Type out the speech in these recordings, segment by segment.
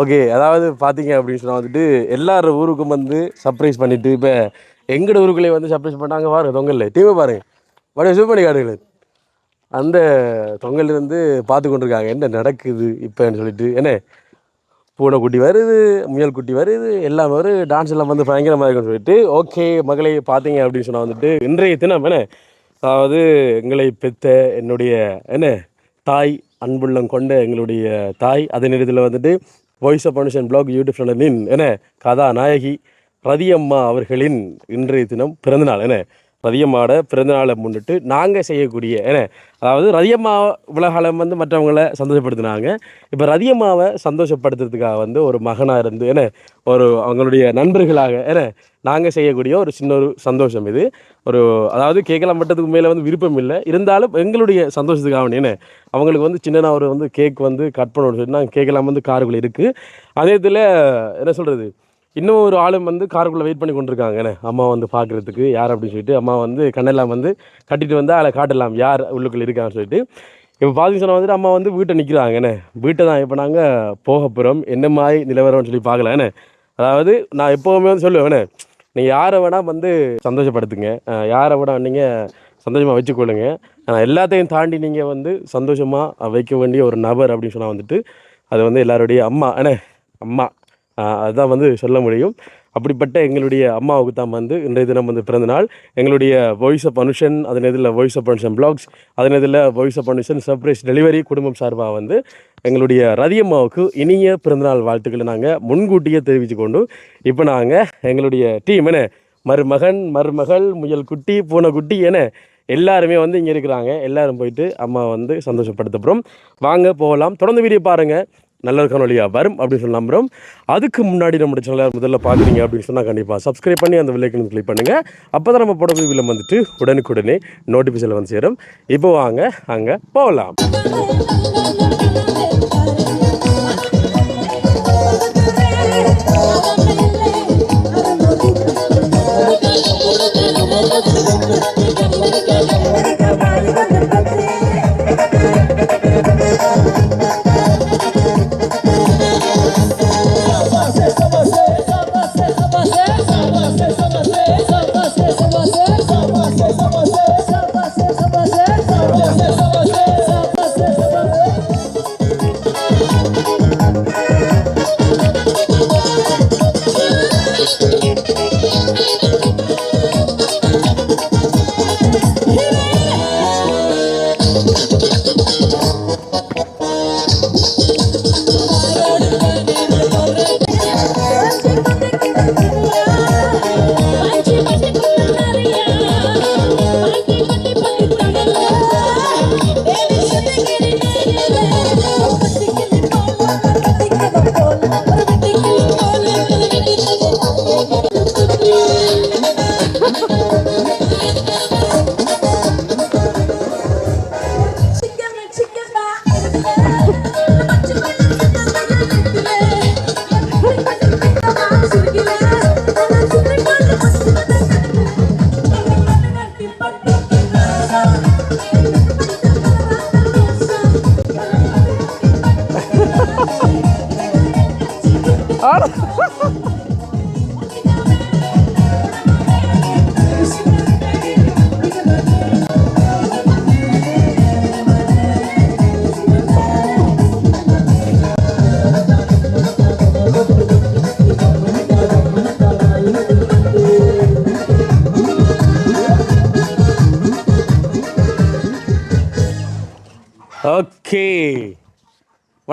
Okay அதாவது பார்த்தீங்க அப்படின்னு சொன்னால் வந்துட்டு எல்லாரும் ஊருக்கும் வந்து சர்ப்ரைஸ் பண்ணிட்டு இப்போ எங்கட ஊருக்குள்ளே வந்து சர்ப்ரைஸ் பண்ணாங்க பாருங்கள் தொங்கல்ல டீமை பாருங்கள் மறுபடியும் சூப்பர் பண்ணி அந்த தொங்கல் இருந்து பார்த்து கொண்டிருக்காங்க என்ன நடக்குது இப்போன்னு சொல்லிட்டு என்ன? பூனைக்குட்டி வருது முயல் குட்டி வருது எல்லாம் வரும் டான்ஸ் எல்லாம் வந்து பயங்கரமாக இருக்குன்னு சொல்லிட்டு ஓகே மகளை பார்த்தீங்க அப்படின்னு சொன்னால் வந்துட்டு இன்றைய தினம் என்ன? அதாவது எங்களை பெத்த என்னுடைய என்ன? தாய் அன்புள்ளம் கொண்ட எங்களுடைய தாய் அதே நேரத்தில் வந்துட்டு voice of foundation blog YouTube சேனலின் என்ன கதாநாயகி ரதியம்மா அவர்களின் இன்றைய தினம் பிறந்தநாள் என ரதியம்மாவோட பிறந்தநாளை முன்னிட்டு நாங்கள் செய்யக்கூடிய என்ன அதாவது ரதியம்மா உலகாலம் வந்து மற்றவங்கள சந்தோஷப்படுத்தினாங்க. இப்போ ரதியம்மாவை சந்தோஷப்படுத்துறதுக்காக வந்து ஒரு மகனாக இருந்து என்ன ஒரு அவங்களுடைய நண்பர்களாக என்ன நாங்கள் செய்யக்கூடிய ஒரு சின்ன ஒரு சந்தோஷம் இது. ஒரு அதாவது கேட்கலாம் மட்டத்துக்கு மேலே வந்து விருப்பம் இல்லை. இருந்தாலும் எங்களுடைய சந்தோஷத்துக்காக என்ன அவங்களுக்கு வந்து சின்னதாக ஒரு வந்து கேக் வந்து கட் பண்ணணும்னு சொல்லி நாங்கள் கேட்கலாம் வந்து காருக்குள்ளே இருக்குது அதே இதில் என்ன சொல்கிறது இன்னும் ஒரு ஆளும் வந்து காருக்குள்ளே வெயிட் பண்ணி கொண்டிருக்காங்கண்ணே அம்மா வந்து பார்க்குறதுக்கு யார் அப்படின்னு சொல்லிட்டு அம்மா வந்து கண்ணெல்லாம் வந்து கட்டிட்டு வந்து அதில் காட்டலாம். யார் உள்ளுக்குள்ளே இருக்கான்னு சொல்லிட்டு. இப்போ பார்த்தீங்கன்னு சொன்னால் வந்துட்டு அம்மா வந்து வீட்டை நிற்கிறாங்கண்ணே வீட்டை தான் இப்போ நாங்கள் போக போகிறோம் என்ன மாதிரி நிலவரம்னு சொல்லி பார்க்கலாண்ணே அதாவது நான் எப்போவுமே வந்து சொல்லுவேண்ணே நீங்கள் யாரை வேணால் வந்து சந்தோஷப்படுத்துங்க. யாரை வேணால் நீங்கள் சந்தோஷமாக வச்சுக்கொள்ளுங்க ஆனால் எல்லாத்தையும் தாண்டி நீங்கள் வந்து சந்தோஷமாக வைக்க வேண்டிய ஒரு நபர் அப்படின்னு சொன்னால் வந்துட்டு அது வந்து எல்லாருடைய அம்மா. அண்ணே அம்மா. அதுதான் வந்து சொல்ல முடியும். அப்படிப்பட்ட எங்களுடைய அம்மாவுக்கு தான் வந்து இன்றைய தினம் வந்து பிறந்தநாள் எங்களுடைய வாய்ஸ் ஆஃப் அனுஷன் அதன் இதில் வாய்ஸ் ஆஃப் அனுஷன் பிளாக்ஸ் அதன் இதில் voice of Anushan surprise delivery குடும்பம் சார்பாக வந்து எங்களுடைய ரதியம்மாவுக்கு இனிய பிறந்தநாள் வாழ்த்துக்களை நாங்கள் முன்கூட்டியே தெரிவித்து கொண்டு இப்போ நாங்கள் எங்களுடைய டீம் என்ன மருமகன் மருமகள் முயல் குட்டி பூனைக்குட்டி என எல்லாருமே வந்து இங்கே இருக்கிறாங்க. எல்லோரும் போயிட்டு அம்மா வந்து சந்தோஷப்படுத்தப்புறம் வாங்க போகலாம். தொடர்ந்து வீடியோ பாருங்கள் நல்ல காணொலியாக வரும் அப்படின்னு சொல்லி நம்புகிறோம் அதுக்கு முன்னாடி நம்ம சேனலை முதல்ல பார்க்குறீங்க அப்படின்னு சொன்னால் கண்டிப்பாக சப்ஸ்கிரைப் பண்ணி அந்த வில்லைக்கன் கிளிக் பண்ணுங்கள் அப்போ தான் நம்ம போட வீவில் வந்துட்டு உடனுக்குடனே நோட்டிஃபிகேஷன் வந்து சேரும். இப்போ வாங்க அங்கே போகலாம்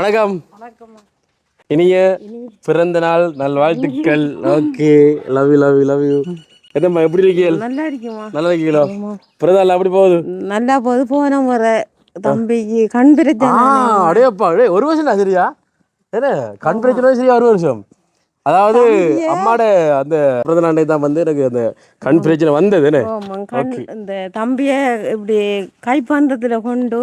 வணக்கம். இனிய பிறந்த நாள் நல்வாழ்த்துக்கள். Okay. Love you love you love you என்னம்மா எப்படி இருக்கீங்க? நல்லா இருக்குமா நல்லா இருக்கீங்களோ? பிறந்த நாள் அப்படி போகுது? நல்லா போகுது. போன முறை தம்பிக்கு கண் பிரச்சனை. அடையப்பா. அடே ஒரு வருஷம் சரியா? என்ன? கண் பிரச்சனை சரியா ஒரு வருஷம்? அதாவது அம்மாட அந்த பிறந்த நாளை தான் வந்து எனக்கு அந்த கண் பிரச்சனை வந்தது என்ன ஆமாம், கண் இந்த தம்பிய இப்படி கைப்பந்தத்துல கொண்டு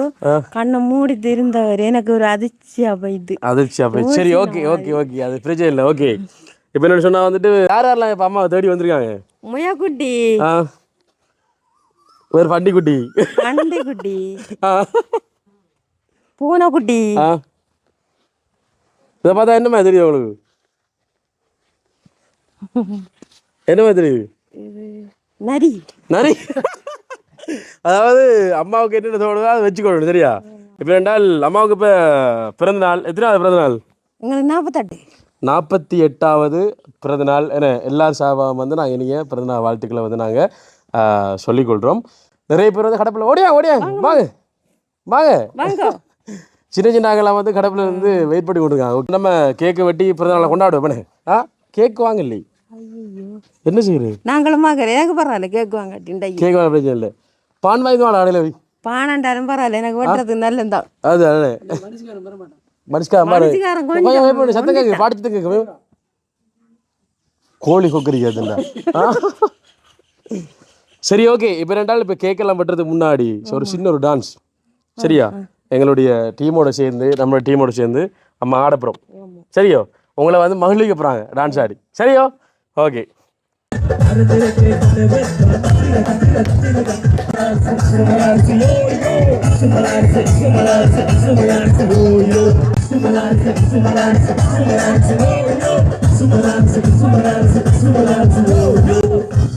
கண்ணை மூடி இருந்தவர் எனக்கு ஒரு அதிர்ச்சியா போயிது அதிர்ச்சி அப்படி சரி ஓகே ஓகே ஓகே அது பிரச்சனை இல்லை ஓகே இப்போ என்ன சொன்னா வந்துட்டு யார் யாரெல்லாம் இப்போ அம்மாவை தேடி வந்திருக்காங்க? முயக்குட்டி. ஒரு பண்டிக்குட்டி. கண்டைக்குட்டி ஆ. பூனைக்குட்டி. இதை பார்த்தா என்னம்மா தெரியும் உங்களுக்கு? என்னம்மா தெரியுது இது நரி. நரி? அதாவது அம்மாவுக்கு என்னென்ன தோணுதோ அதை வச்சுக்கொள்ளணும் சரியா? இப்போ ரெண்டால் அம்மாவுக்கு இப்போ பிறந்த நாள் எத்தனாவது பிறந்த நாள்? எங்களுக்கு நாற்பத்தெட்டு நாற்பத்தி எட்டாவது பிறந்த நாள். என எல்லார் சார்பாக வந்து நாங்கள் இனிய பிறந்த நாள் வாழ்த்துக்களை வந்து நாங்கள் சொல்லிக்கொள்கிறோம் நிறைய பேர் வந்து கடப்பில் ஓடியா ஓடியா வாங்க வாங்க வாங்க. சின்ன சின்ன ஆகலாம் வந்து கடப்பில் வந்து வெயிட் பண்ணி கொண்டிருக்காங்க நம்ம கேக்கை வெட்டி பிறந்த நாளை கொண்டாடுவோம் ஆ கேக் வாங்க இல்லை என்ன செய்யுது நாங்களும் பார்க்குறேன் எனக்கு பரவாயில்ல கேட்குவாங்க டிண்டைக்கு கேக் வாங்க பிரச்சனை இல்லை. பான் வாங்கி வாங்க அடையில பானண்டாலும் பரவாயில்ல எனக்கு வெட்டுறது நல்லதான் அது அது மனுஷக்காரன் பண்ணு, சத்தம் கேட்கு பாட்டு சத்தம் கேட்கு கோழி கொக்கரிக்கு அதுண்டா சரி ஓகே. இப்போ ரெண்டாள் இப்போ கேக்கெல்லாம் வெட்டுறதுக்கு முன்னாடி ஒரு சின்ன ஒரு டான்ஸ் சரியா? எங்களுடைய டீமோட சேர்ந்து நம்மளோட டீமோட சேர்ந்து நம்ம ஆடப்புறோம் சரியோ? உங்களை வந்து மகிழ்விக்க போகிறாங்க டான்ஸ் ஆடி. சரியோ? Okay. Sumaranza, sumaranza, sumaranza, sumaranza,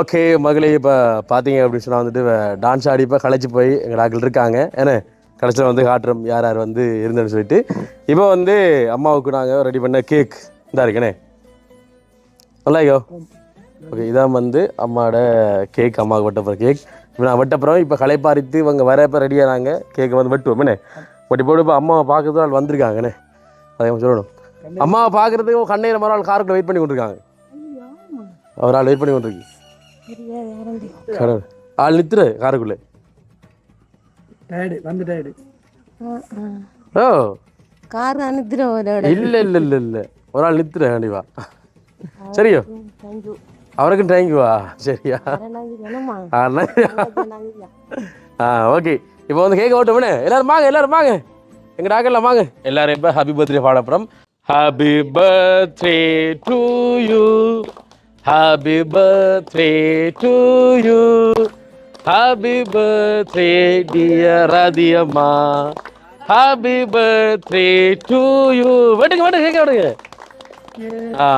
okay மகளே இப்போ பார்த்தீங்க அப்படின்னு சொன்னால் வந்துட்டு டான்ஸ் ஆடி இப்போ களைச்சி போய் எங்கள் ஆட்கள் இருக்காங்க. ஏன்னா கடைசியில் வந்து காட்டுறோம் யார் யார் வந்து இருந்தேன்னு சொல்லிட்டு. இப்போ வந்து அம்மாவுக்கு நாங்கள் ரெடி பண்ண கேக் இந்த இருக்கேனே நல்லாயோ ஓகே இதான் வந்து அம்மாவோட கேக் அம்மாவுக்கு வெட்டப்புற கேக் இப்போ நான் வெட்டப்புறம் இப்போ களைப்பாரித்து இவங்க வர இப்போ ரெடியானாங்க கேக்கை வந்து வெட்டுவோம் என்ன? வெட்டி போட்டு இப்போ அம்மாவை பார்க்கறது ஆள் வந்திருக்காங்கண்ணே அதை சொல்லணும். அம்மாவை பார்க்கறதுக்கு கண்ணையில் மறு ஆள் காருக்குள்ள வெயிட் பண்ணி கொண்டிருக்காங்க. ஒரு ஆள் வெயிட் பண்ணி கொண்டிருக்கு. கடவுள். ஆள் நித்துரு காருக்குள்ளே. டயர்டு வந்து டயர்டு ஓ. கார் இல்ல இல்ல இல்ல இல்ல. ஒரு ஆள் நித்துரு கண்டிப்பா சரியோ? அவருக்கும் தேங்க்யூவா? சரியா? ஆ, ஓகே. இப்போ வந்து கேட்க ஓட்டோம்னே. எல்லாரும் வாங்க எல்லாரும் வாங்க. எங்க டாக்கெல்லாம் வாங்க. எல்லாரும் இப்போ happy birthday பாடப்புறம் happy birthday to you happy birthday to you happy birthday dear ராதியம்மா happy birthday to you வெட்டுங்க வெட்டுங்க கேட்க விடுங்க ஆ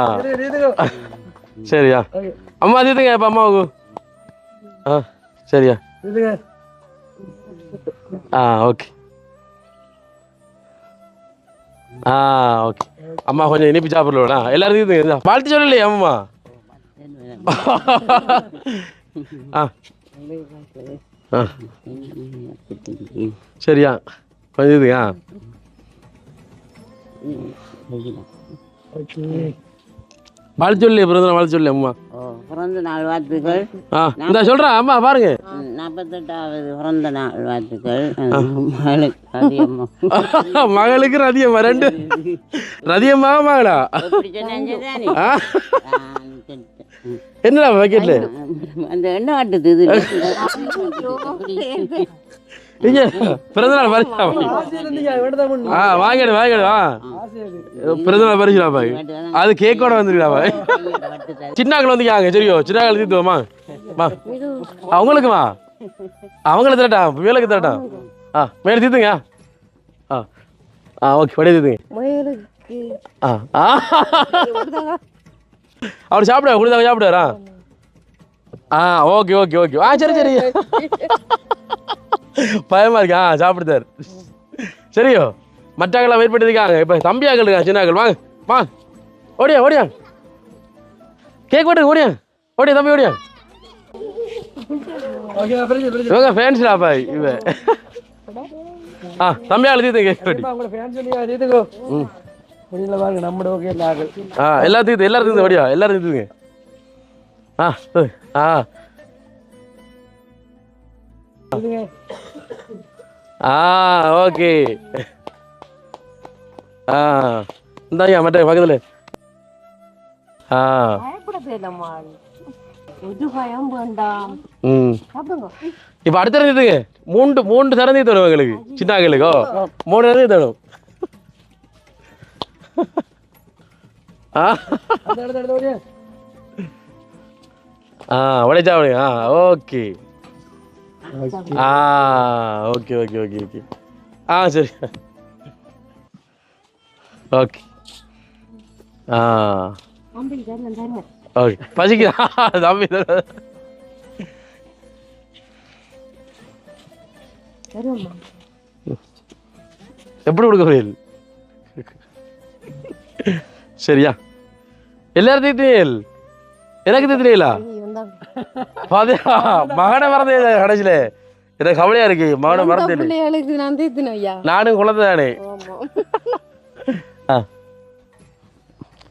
சரியா அம்மா தீத்துங்க இப்போ அம்மாவுக்கு ஆ சரியா ஆ ஓகே ஆ ஓகே அம்மா கொஞ்சம் இனிப்பு சாப்பிடலண்ணா எல்லாரும் தீத்துங்க வாழ்த்து சொல்லலையே அம்மா ஆ ஆ சரியா கொஞ்சம் இதுங்க ஆ வாழ்த்து சொல்லி பிறந்த அம்மா. பிறந்த நாள் வாழ்த்துக்கள். ஆ இந்த சொல்கிறேன் அம்மா பாருங்க. ம், நாற்பத்தெட்டாவது பிறந்த நாள் வாழ்த்துக்கள். மகளுக்கு அதிகமாக மகளுக்கு ரதியம்மா ரெண்டு. ரதியம்மா மகளா? என்னடா வைக்கெட்ல ம். அந்த எண்ணெய் வாட்டுது இது. இங்க பிறந்தநாள் பரிசு ஆ வாங்கிடு வாங்கிடு வா. பிறந்தநாள் பரிசுடா பாய் அது கேக்கோட வந்துருக்கா பாய் சின்னாக்கள் வந்துக்காங்க சரியோ. சின்னாக்கள் தீத்துவோமா மா அவங்களுக்கு வா. அவங்களுக்கு தரட்டா வேலைக்கு தரட்டா. ஆ மேலே தீத்துங்க ஆ. ஆ ஓகே படி தீத்துங்க முயலுக்கு ஆ. ஆ. அவர் சாப்பிடுவா கொடுத்தாங்க சாப்பிடுவாரா? ஆ ஓகே ஓகே ஓகே ஆ சரி சரி. பயமா இருக்கு. ஆ சாப்பிடுதார். சரியோ? மற்றாக்கெல்லாம் வெயிட் பண்ணிருக்காங்க இப்போ தம்பியாக்கள் இருக்காங்க சின்னாக்கள். வாங்க வா. ஓடியா ஓடியா. கேக் ஓட்டு ஓடியா. ஓடியா தம்பி ஓடியா. இவங்க ஃபேன்ஸ்டா பாய் இவ. ஆ தம்பியாள் தீத்து கேக் ஓட்டி முடியல பாருங்க நம்மட ஓகே நாங்கள் ஆ எல்லாத்துக்கும் எல்லாரும் ஓடியா எல்லாரும் தீத்துங்க ஆ சரி. ஆ. ஆ ஓகே. ஆ இந்தாங்க மற்ற பக்கத்தில். ஆ. இப்போ அடுத்த மூன்று மூன்று திறந்தே தரும் எங்களுக்கு. சின்னாங்களுக்கு ஓ மூணு திறந்தே தரும் ஆ உடைச்சா உடைய ஆ ஓகே. ஆ ஓகே ஓகே ஓகே ஓகே. ஆ சரி. ஓகே. ஆ. ஓகே. பசிக்குதா? தம்பி எப்படி கொடுக்க புரியல் சரியா எல்லாரும் தீர்த்தீல் எனக்கு தீர்த்தீங்களா பாத்தியா மகனை மறந்தே கடைசியில எனக்கு கவலையா இருக்கு மகனை மறந்தே பிள்ளைகளுக்கு நான் தீர்த்தினேன் ஐயா நானும் குழந்தை தானே ஆ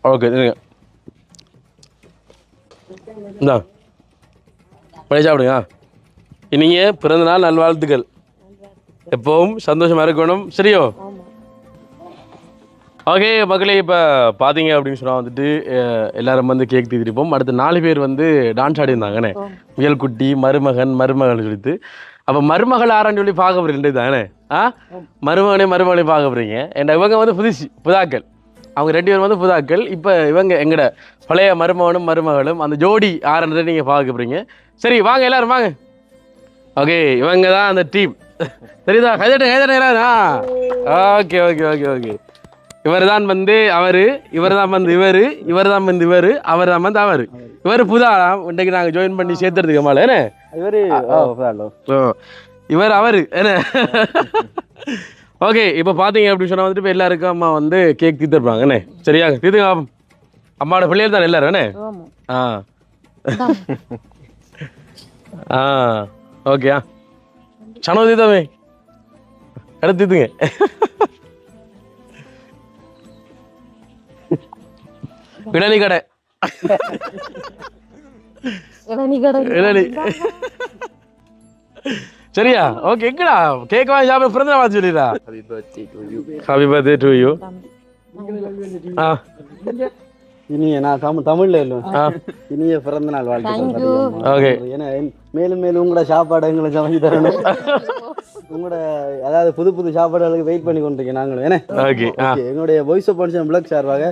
ஓகே இருங்க இந்தா பழைய சாப்பிடுங்க இனிங்க பிறந்த நாள் நல்வாழ்த்துக்கள் எப்பவும் சந்தோஷமா இருக்கணும் சரியோ ஓகே மக்களே இப்போ பார்த்தீங்க அப்படின்னு சொன்னால் வந்துட்டு எல்லாரும் வந்து கேக் தீர்த்திருப்போம். அடுத்து நாலு பேர் வந்து டான்ஸ் ஆடிருந்தாங்கண்ணே முயல்குட்டி மருமகன் மருமகள் சொல்லிட்டு அப்போ மருமகள் ஆறான்னு சொல்லி பார்க்க போறீங்க தானே? ஆ? மருமகனே மருமகனே பார்க்க போறீங்க. ஏன்னா இவங்க வந்து புதுசு புதாக்கள். அவங்க ரெண்டு பேரும் வந்து புதாக்கள். இப்போ இவங்க எங்கட பழைய மருமகனும் மருமகளும் அந்த ஜோடி ஆறுன்றதை நீங்கள் பார்க்க போறீங்க. சரி வாங்க எல்லாரும் வாங்க. ஓகே இவங்க தான் அந்த டீம் தெரியுதா? கைதட்ட கைதட்ட ஓகே ஓகே ஓகே ஓகே. இவர் தான் வந்து அவரு இவர் தான் வந்து இவர் இவர் தான் வந்து இவர் அவர் தான் வந்து அவர். இவர் புதாலாம் இன்றைக்கு நாங்கள் ஜாயின் பண்ணி சேர்த்துறதுக்கு மேலே என்ன? இவரு இவர் அவர் என்ன? ஓகே இப்போ பார்த்தீங்க அப்படின்னு சொன்னால் வந்துட்டு இப்போ எல்லாருக்கும் அம்மா வந்து கேக் தீர்த்துருப்பாங்க என்ன? சரியா? தீர்த்துங்க. அம்மாவோட பிள்ளைகள் தான் எல்லாரும் என்ன? ஆமா. ஆ. ஆ ஓகே ஆ சனவதி தம்பி எடுத்துதுங்க இளநி கடை இளநீ கடை இளநி சரியா ஓகே எங்கடா கேக் வாங்கி சாப்பிட பிறந்த நாள் சொல்லிடா ஹாப்பி பர்த்டே டு யூ ஆ இனிய நான் தமிழ் தமிழ்ல இல்ல. ஆ. இனிய பிறந்த நாள் வாழ்த்துக்கள் ஓகே ஏன்னா மேலும் மேலும் உங்களோட சாப்பாடு எங்களுக்கு சமைச்சு தரணும். உங்களோட அதாவது புது புது சாப்பாடுகளுக்கு வெயிட் பண்ணி கொண்டிருக்கேன் நாங்களும். ஏன்னா எங்களுடைய வாய்ஸ் ஆஃப் பன்ஷன் பிளக் சார்பாக.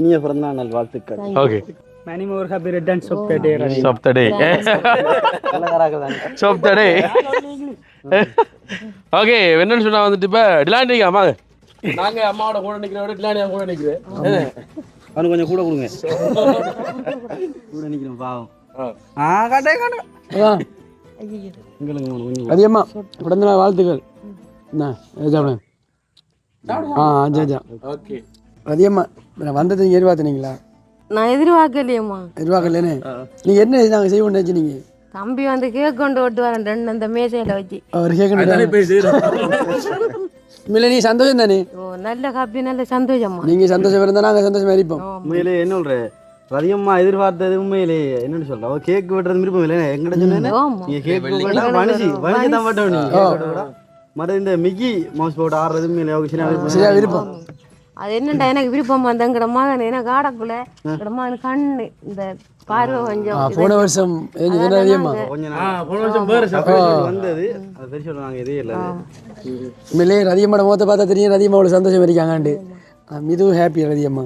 இனிய பிறந்த நாள் வாழ்த்துக்கள் okay Many more happy returns of the day. Ravi. சப்தடே நல்லகாராக சப்தடே ஓகே என்னன்னு சொன்னா வந்துட்டு இப்போ டிலாண்டிங்க அம்மாங்க நாங்க அம்மாவோட கூட நிக்கிறோட டிலாண்டி கூட நிக்கிறேன் அவனுக்கு கொஞ்சம் கூட கொடுங்க. கூட நிக்கிறோம் பாவம். ஆ. கட்டே கட்டே. அதிகமா பிறந்த நாள் வாழ்த்துக்கள். என்ன சாப்பிடுங்க ஆ அஜா ஓகே. அதிகமா நான் வந்தது நீங்கள் எதிர்பார்த்தனீங்களா நான் எதிர்பார்க்கலையம்மா எதிர்பார்க்கலனே நீங்கள் என்ன நாங்கள் செய்வோம் நினச்சினீங்க தம்பி வந்து கேக் கொண்டு ஓட்டு வரேன் ரெண்டு அந்த மேசையில வச்சு. அவர் கேட்கணும் இல்லை நீ சந்தோஷம் தானே? ஓ நல்ல காப்பி நல்ல சந்தோஷம்மா. நீங்கள் சந்தோஷம் இருந்தால் நாங்கள் சந்தோஷமா இருப்போம். உண்மையிலே என்ன சொல்ற? அதிகமா எதிர்பார்த்தது உண்மையிலே. என்னன்னு சொல்ற? அவ கேக் வெட்டுறது விருப்பம் இல்லை. எங்கிட்ட சொன்னேன் நீங்க கேக் வெட்டா மனுஷி மனுஷி. தான் வெட்டணும் நீங்க. மற்ற இந்த மிக்கி மவுஸ் போட்டு ஆடுறது உண்மையிலே அவங்க சரியா விருப்பம். அது என்னண்டா எனக்கு விருப்பம் அந்த எங்கட மகன் எனக்கு ஆடக்குள்ள எங்கட மகன் கண்ணு இந்த பார்வை கொஞ்சம் போன வருஷம் வந்தது. அது பெரிய சொல்லுவாங்க இதே இல்லை அது. உண்மையிலே ரதியம்மாட முகத்தை பார்த்தா தெரியும் ரதியம்மா அவ்வளோ சந்தோஷம் இருக்காங்கண்டு இதுவும் ஹாப்பி ரதியம்மா?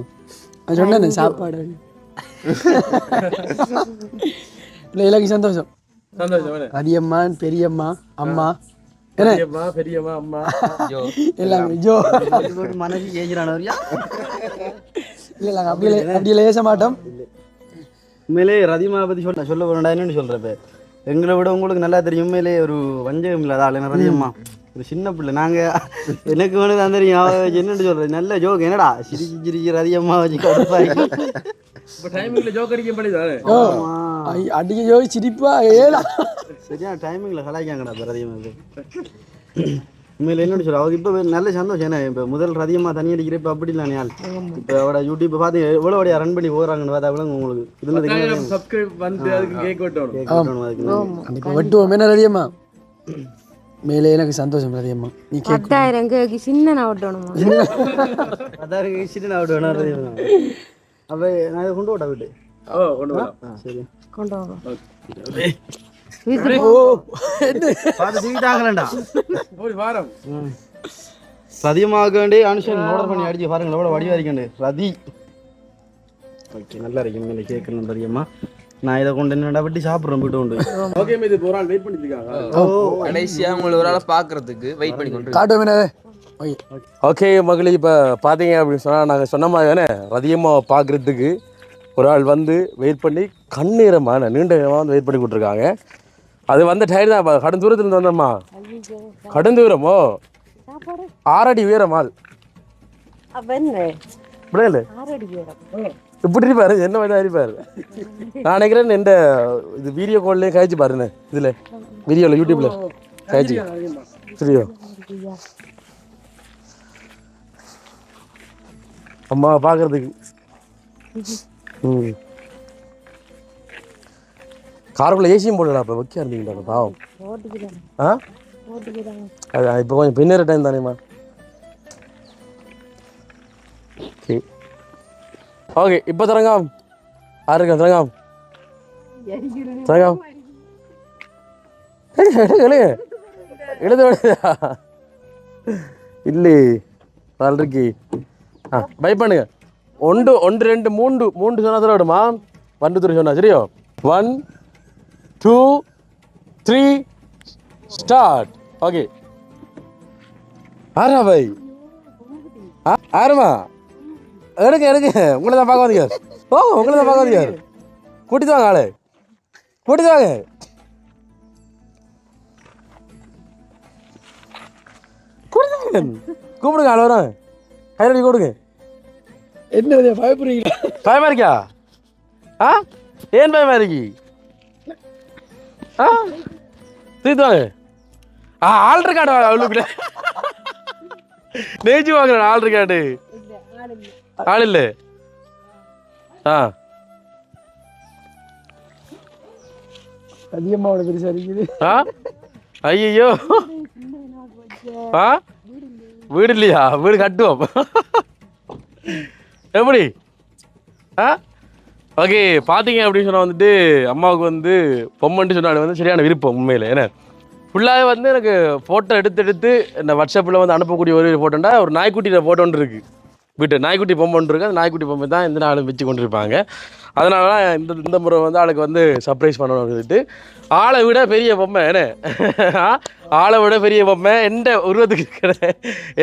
நான் சொன்னேன் சாப்பாடு. இல்லை எனக்கு சந்தோஷம். சந்தோஷம் ரதியம்மா பெரியம்மா அம்மா. பெரியம்மா பெரியம்மா அம்மா. எல்லாமே ஜோ மனசு ஏஞ்சிரானவரியா இல்லை நாங்கள் அப்படி இல்லை அப்படி இல்லை ஏச மாட்டோம். உண்மையிலே ரதிமா பத்தி சொல்ல சொல்ல என்னன்னு சொல்றப்ப எங்களை விட உங்களுக்கு நல்லா தெரியும். உண்மையிலே ஒரு வஞ்சகம் இல்லாத ஆள் என்ன ரதியம்மா? ஒரு சின்ன பிள்ளை. நாங்க எனக்கு வேணும் தான் தெரியும் என்னன்னு சொல்றது. நல்ல ஜோக் என்னடா? சிரிச்சு சிரிச்சு ரதியம்மா வச்சு கடுப்பாய் இப்போ டைமிங்ல ஜோக் அடிக்க பண்ணி தானே ஓ ஐ- அடிக்க ஜோ சிரிப்பா ஏடா. சரியான டைமிங்ல கலாய்க்காங்கடா இப்போ ரதியம்மா உண்மையில என்னன்னு சொல்ல அவருக்கு இப்போ நல்ல சந்தோஷம். என்ன இப்போ முதல் ரதியம்மா தண்ணி அடிக்கிற இப்போ அப்படி இல்லை ஆள் இப்போ அவட யூடியூப் பார்த்து எவ்வளோ வழியா ரன் பண்ணி போகிறாங்கன்னு பார்த்தா விளங்கும் உங்களுக்கு. இதுல சப்ஸ்கிரைப் வந்து அதுக்கு கேக் வெட்டணும். வெட்டுவோம். என்ன ரதியம்மா? மேலே எனக்கு சந்தோஷம் ரதியம்மா. நீ கேட்க பத்தாயிரம் சின்ன நான் விட்டணுமா? சிட்டு நான் விட்டு விட்டா விட்டு வரலாம் ஆ சரி கொண்டு வாங்க பார்த்து தூக்கிட்டாங்களேண்டா போய் வாரம் சதியமாக வேண்டி அனுஷன் ஆர்டர் பண்ணி அடிச்சு பாருங்க எவ்வளோ வடிவா இருக்கண்டு ரதி ஓகே நல்லா இருக்கு மேலே கேட்கணும் ரதியம்மா நான் இதை கொண்டு என்னடா வெட்டி சாப்பிட்றேன் கொண்டு ஓகே இது ஒரு ஆள் வெயிட் பண்ணிட்டு இருக்காங்க கடைசியா உங்களை ஒரு ஆளை பாக்குறதுக்கு வெயிட் பண்ணி கொண்டு ஓகே ஓகே மகளே இப்போ பார்த்தீங்க அப்படின்னு சொன்னால் நாங்கள் சொன்ன மாதிரி தானே ரதியம்மாவை பார்க்குறதுக்கு ஒரு ஆள் வந்து வெயிட் பண்ணி கண்ணீரமான நீண்ட நேரமாக வந்து வெயிட் பண்ணி கொடுத்துருக்காங்க. அது வந்த டயர் தான் கடும் தூரத்துலேருந்து வந்தோம்மா. கடும் தூரமோ ஆறடி ஆறடி பேரம் இப்படி இருப்பாரு என்ன மாதிரி இருப்பாரு? நான் நினைக்கிறேன் இந்த இது வீடியோ கால்லே கழிச்சு பாருங்க இதில். வீடியோவில் யூடியூப்ல கழிச்சு. சரியோ அம்மா பார்க்கறதுக்கு ம். காருக்குள்ள ஏசியும் போடலாம் இப்போ வைக்க இருந்தீங்களா பாவம். ஆ? அது இப்போ கொஞ்சம் பின்னேற டைம் தானேம்மா. ஓகே. ஓகே இப்போ தரங்காம் ஆருங்க தரங்காம் தரங்காம் எழுங்க எழுத விடுதா இல்லை வளர்க்கி ஆ பை பண்ணுங்க. ஒன்று ஒன்று ரெண்டு மூன்று மூன்று சொன்னா தர விடுமா? ஒன் டூ த்ரீ சொன்னா சரியோ? One two three start okay ஆரா பை ஆ ஆரமா எடுங்க எடுங்க. உங்களை தான் பார்க்க வந்தீங்க ஓ உங்களை தான் பார்க்க வந்தீங்க கூட்டிட்டு வாங்க ஆளு. கூட்டிட்டு வாங்க கூட்டிட்டு வாங்க. கூப்பிடுங்க ஆள் வரும். கைரடி கொடுங்க. என்ன பயப்படுறீங்களா? பயமா இருக்கியா ஆ? ஏன் பயமா இருக்கி? ஆ? தூக்கிட்டு வாங்க. ஆ ஆல்டர் கார்டு வாங்க அவளுக்குள்ள நெய்ச்சி வாங்குறேன் ஆல்டர் கார்டு ஆள் இல்லை. ஆ. அதிகமாக பெருசாக இருக்குது. ஆ? ஐயோ ஆ? வீடு இல்லையா? வீடு கட்டுவோம். எப்படி? ஆ? ஓகே பார்த்தீங்க அப்படின்னு சொன்னால் வந்துட்டு அம்மாவுக்கு வந்து பொம்மன்ட்டு சொன்னாலும் வந்து சரியான விருப்பம் உண்மையில். ஏன்னா ஃபுல்லாகவே வந்து எனக்கு ஃபோட்டோ எடுத்து எடுத்து இந்த வாட்ஸ்அப்பில் வந்து அனுப்பக்கூடிய ஒரு ஃபோட்டோண்டா ஒரு நாய்க்குட்டியில் ஃபோட்டோன்னு இருக்குது வீட்டு நாய்க்குட்டி பொம்மை ஒன்று இருக்குது அந்த நாய்க்குட்டி பொம்மை தான் இந்த நாளும் வச்சு கொண்டிருப்பாங்க. அதனால தான் இந்த இந்த முறை வந்து ஆளுக்கு வந்து சர்ப்ரைஸ் பண்ணணும்னு சொல்லிட்டு ஆளை விட பெரிய பொம்மை என்ன? ஆளை விட பெரிய பொம்மை எந்த உருவத்துக்கு இருக்கிற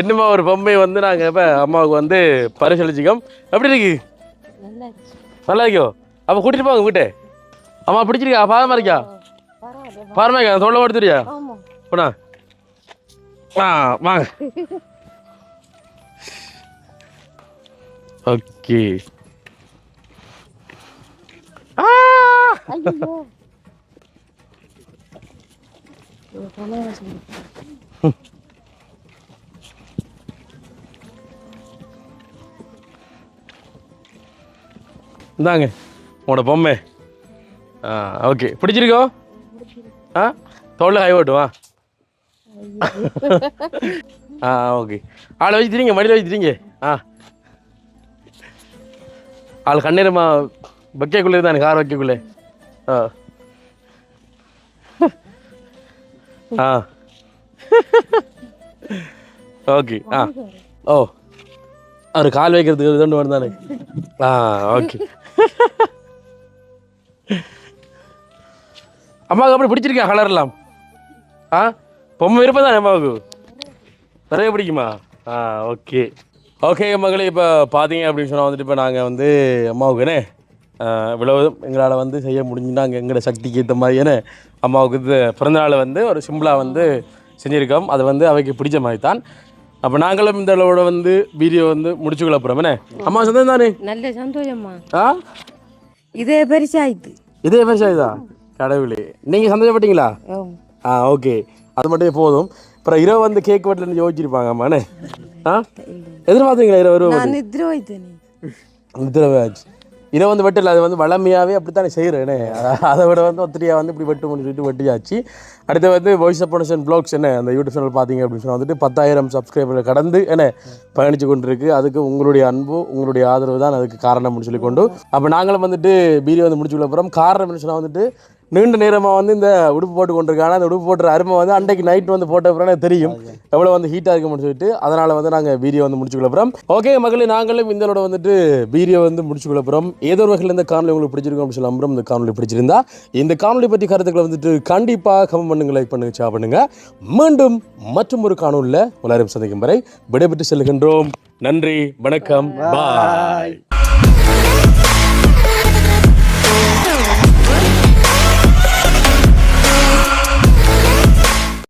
என்னமா ஒரு பொம்மை வந்து நாங்கள் இப்போ அம்மாவுக்கு வந்து பரிசளிச்சிக்கோம். எப்படி இருக்கு? நல்லா இருக்கோ? அப்போ கூட்டிட்டு போங்க வீட்டை. அம்மா பிடிச்சிருக்கா? பாதமாக இருக்கா? பாரமா இருக்கா? சொல்ல கொடுத்துறியா போனா ஆ வாங்க. ஓகே இந்தாங்க உங்களோட பொம்மை ஆ ஓகே பிடிச்சிருக்கோ ஆ தோல்ல கை ஓட்டு வா ஆ ஓகே ஆளை வச்சு திரிங்க மடியில் வச்சு திரிங்க ஆ ஆள் கண்ணீரமா வைக்கக்குள்ளே தானே கார் வைக்கக்குள்ளே. ஆ. ஆ. ஓகே ஆ. ஓ. அவர் கால் வைக்கிறதுக்கு ரெண்டு மட்டும் தானே ஆ ஓகே. அம்மாவுக்கு அப்படி பிடிச்சிருக்கா கலர்லாம் ஆ? பொம்மை விருப்பம் தான் அம்மாவுக்கு? நிறைய பிடிக்குமா? ஆ ஓகே. ஓகே மகளே இப்போ பார்த்தீங்க அப்படின்னு சொன்னால் வந்துட்டு இப்போ நாங்கள் வந்து அம்மாவுக்கு என்ன இவ்வளவு எங்களால் வந்து செய்ய முடிஞ்சுன்னா நாங்கள் எங்களோட சக்திக்கு ஏற்ற மாதிரியான அம்மாவுக்கு இது பிறந்தநாளை வந்து ஒரு சிம்பிளாக வந்து செஞ்சுருக்கோம். அது வந்து அவைக்கு பிடிச்ச மாதிரி தான். அப்போ நாங்களும் இந்த அளவோட வந்து வீடியோ வந்து முடிச்சுக்கொள்ள போகிறோம் என்ன? அம்மா சொந்தம் தானே? நல்ல சந்தோஷமா ஆ? இதே பெருசாயிட்டு. இதே பேசாதா கடவுளே. நீங்கள் சந்தோஷப்பட்டீங்களா? ஆ. ஓகே அது மட்டும் போதும். அப்புறம் இரவு வந்து கேக் வெட்டலன்னு யோசிச்சிருப்பாங்க அம்மாண்ணே ஆ? எதிர்பார்த்தீங்களா இரவு நித்திர ஆச்சு இரவு வந்து வெட்டல அது வந்து வளமையாகவே அப்படித்தானே செய்கிறேனே அதை விட வந்து ஒத்திரியாக வந்து இப்படி வெட்டு முடிச்சு சொல்லிட்டு வெட்டியாச்சு. அடுத்து வந்து வாய்ஸ் அப்டேஷன் ப்ளாக்ஸ் என்ன அந்த யூடியூப் சேனல் பார்த்தீங்க அப்படின்னு சொன்னால் வந்துட்டு பத்தாயிரம் சப்ஸ்கிரைபர் கடந்து என்ன பயணித்து கொண்டிருக்கு. அதுக்கு உங்களுடைய அன்பு உங்களுடைய ஆதரவு தான் அதுக்கு காரணம்னு சொல்லி கொண்டு அப்போ நாங்களும் வந்துட்டு வீடியோ வந்து முடிச்சுள்ள அப்புறம் காரணம் என்ன சொன்னால் வந்துட்டு நீண்ட நேரமாக வந்து இந்த உடுப்பு போட்டு கொண்டிருக்காங்க. அந்த உடுப்பு போட்டுற அருமை வந்து அன்றைக்கு நைட் வந்து போட்ட அப்புறம் தெரியும். எவ்வளோ வந்து ஹீட்டாக இருக்கும்னு சொல்லிட்டு அதனால் வந்து நாங்கள் வீடியோ வந்து முடிச்சுக்கொள்ள போகிறோம் ஓகே மகளே நாங்களும் இந்தளோட வந்துட்டு வீடியோ வந்து முடிச்சுக்கொள்ள போகிறோம் ஏதோ ஒரு வகையில் இந்த காணொலி உங்களுக்கு பிடிச்சிருக்கும் அப்படின்னு சொல்லி இந்த காணொலி பிடிச்சிருந்தா இந்த காணொலி பற்றி கருத்துக்களை வந்துட்டு கண்டிப்பாக கமெண்ட் பண்ணுங்க லைக் பண்ணுங்க ஷேர் பண்ணுங்க. மீண்டும் மற்றும் ஒரு காணொலியில் எல்லாரும் சந்திக்கும் வரை விடைபெற்று செல்கின்றோம். நன்றி வணக்கம். பாய்